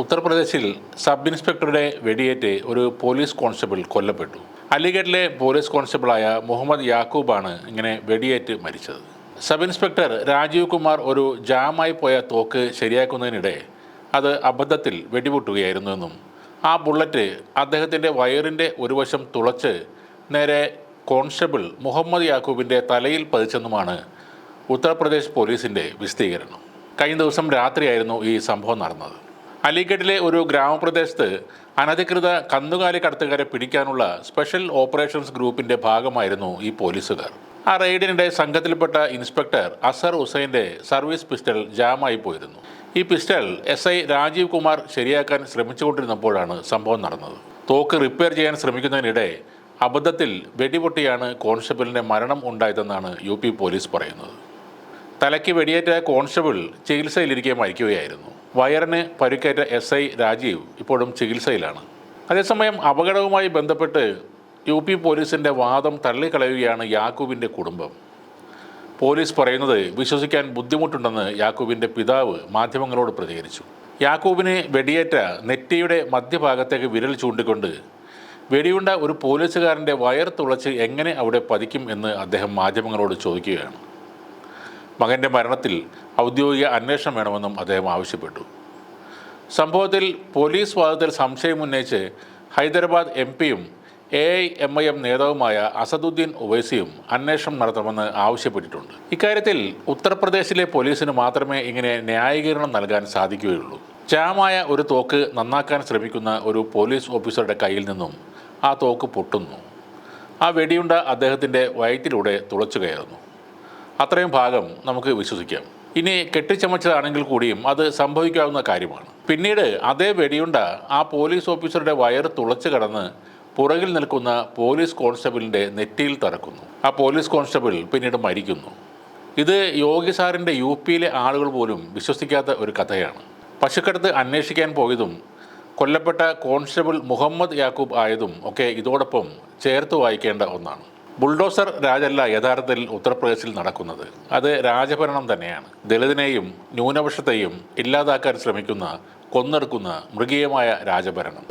ഉത്തർപ്രദേശിൽ സബ് ഇൻസ്പെക്ടറുടെ വെടിയേറ്റ് ഒരു പോലീസ് കോൺസ്റ്റബിൾ കൊല്ലപ്പെട്ടു. അലിഗഡിലെ പോലീസ് കോൺസ്റ്റബിളായ മുഹമ്മദ് യാക്കൂബാണ് ഇങ്ങനെ വെടിയേറ്റ് മരിച്ചത്. സബ് ഇൻസ്പെക്ടർ രാജീവ് കുമാർ ഒരു ജാമായി പോയ തോക്ക് ശരിയാക്കുന്നതിനിടെ അത് അബദ്ധത്തിൽ വെടിപൊട്ടുകയായിരുന്നുവെന്നും ആ ബുള്ളറ്റ് അദ്ദേഹത്തിന്റെ വയറിന്റെ ഒരു വശം തുളച്ച് നേരെ കോൺസ്റ്റബിൾ മുഹമ്മദ് യാക്കൂബിന്റെ തലയിൽ പതിച്ചെന്നുമാണ് ഉത്തർപ്രദേശ് പോലീസിന്റെ വിശദീകരണം. കഴിഞ്ഞ ദിവസം രാത്രിയായിരുന്നു ഈ സംഭവം നടന്നത്. അലിഗഡിലെ ഒരു ഗ്രാമപ്രദേശത്ത് അനധികൃത കന്നുകാലി കടത്തുകാരെ പിടിക്കാനുള്ള സ്പെഷ്യൽ ഓപ്പറേഷൻസ് ഗ്രൂപ്പിന്റെ ഭാഗമായിരുന്നു ഈ പോലീസുകാർ. ആ റെയ്ഡിനിടെ സംഘത്തിൽപ്പെട്ട ഇൻസ്പെക്ടർ അസർ ഹുസൈന്റെ സർവീസ് പിസ്റ്റൾ ജാമായി പോയിരുന്നു. ഈ pistol S I Rajeev Kumar ശരിയാക്കാൻ ശ്രമിച്ചുകൊണ്ടിരുന്നപ്പോഴാണ് സംഭവം നടന്നത്. തോക്ക് റിപ്പയർ ചെയ്യാൻ ശ്രമിക്കുന്നതിനിടെ അബദ്ധത്തിൽ വെടിപൊട്ടിയാണ് കോൺസ്റ്റബിളിന്റെ മരണം ഉണ്ടായതെന്നാണ് യു പോലീസ് പറയുന്നത്. തലയ്ക്ക് വെടിയേറ്റ കോൺസ്റ്റബിൾ ചികിത്സയിലിരിക്കെ മരിക്കുകയായിരുന്നു. വയറിന് പരിക്കേറ്റ എസ് ഐ രാജീവ് ഇപ്പോഴും ചികിത്സയിലാണ്. അതേസമയം അപകടവുമായി ബന്ധപ്പെട്ട് യു പി പോലീസിന്റെ വാദം തള്ളിക്കളയുകയാണ് യാക്കൂബിന്റെ കുടുംബം. പോലീസ് പറയുന്നത് വിശ്വസിക്കാൻ ബുദ്ധിമുട്ടുണ്ടെന്ന് യാക്കൂബിന്റെ പിതാവ് മാധ്യമങ്ങളോട് പ്രതികരിച്ചു. യാക്കൂബിന് വെടിയേറ്റ നെറ്റിയുടെ മധ്യഭാഗത്തേക്ക് വിരൽ ചൂണ്ടിക്കൊണ്ട് വെടിയുണ്ട ഒരു പോലീസുകാരന്റെ വയർ തുളച്ച് എങ്ങനെ അവിടെ പതിക്കും എന്ന് അദ്ദേഹം മാധ്യമങ്ങളോട് ചോദിക്കുകയാണ്. മകന്റെ മരണത്തിൽ ഔദ്യോഗിക അന്വേഷണം വേണമെന്നും അദ്ദേഹം ആവശ്യപ്പെട്ടു. സംഭവത്തിൽ പോലീസ് വാദത്തിൽ സംശയം ഉന്നയിച്ച് ഹൈദരാബാദ് എം പിയും A I M I M നേതാവുമായ അസദുദ്ദീൻ ഉവൈസിയും അന്വേഷണം നടത്തണമെന്ന് ആവശ്യപ്പെട്ടിട്ടുണ്ട്. ഇക്കാര്യത്തിൽ ഉത്തർപ്രദേശിലെ പോലീസിന് മാത്രമേ ഇങ്ങനെ ന്യായീകരണം നൽകാൻ സാധിക്കുകയുള്ളൂ. ജാമായ ഒരു തോക്ക് നന്നാക്കാൻ ശ്രമിക്കുന്ന ഒരു പോലീസ് ഓഫീസറുടെ കയ്യിൽ നിന്നും ആ തോക്ക് പൊട്ടുന്നു. ആ വെടിയുണ്ട അദ്ദേഹത്തിന്റെ വയറ്റിലൂടെ തുളച്ചു കയറുന്നു അത്രയും ഭാഗം നമുക്ക് വിശ്വസിക്കാം. ഇനി കെട്ടിച്ചമച്ചതാണെങ്കിൽ കൂടിയും അത് സംഭവിക്കാവുന്ന കാര്യമാണ്. പിന്നീട് അതേ വെടിയുണ്ട ആ പോലീസ് ഓഫീസറുടെ വയർ തുളച്ചു കടന്ന് പുറകിൽ നിൽക്കുന്ന പോലീസ് കോൺസ്റ്റബിളിന്റെ നെറ്റിയിൽ തറക്കുന്നു. ആ പോലീസ് കോൺസ്റ്റബിൾ പിന്നീട് മരിക്കുന്നു. ഇത് യോഗി സാറിന്റെ യു പിയിലെ ആളുകൾ പോലും വിശ്വസിക്കാത്ത ഒരു കഥയാണ്. പശുക്കടത്ത് അന്വേഷിക്കാൻ പോയതും കൊല്ലപ്പെട്ട കോൺസ്റ്റബിൾ മുഹമ്മദ് യാക്കൂബ് ആയതും ഒക്കെ ഇതോടൊപ്പം ചേർത്ത് വായിക്കേണ്ട ഒന്നാണ്. ബുൾഡോസർ രാജല്ല യഥാർത്ഥത്തിൽ ഉത്തർപ്രദേശിൽ നടക്കുന്നത്. അത് രാജഭരണം തന്നെയാണ്. ദളിതിനെയും ന്യൂനപക്ഷത്തെയും ഇല്ലാതാക്കാൻ ശ്രമിക്കുന്ന കൊന്നെടുക്കുന്ന മൃഗീയമായ രാജഭരണം.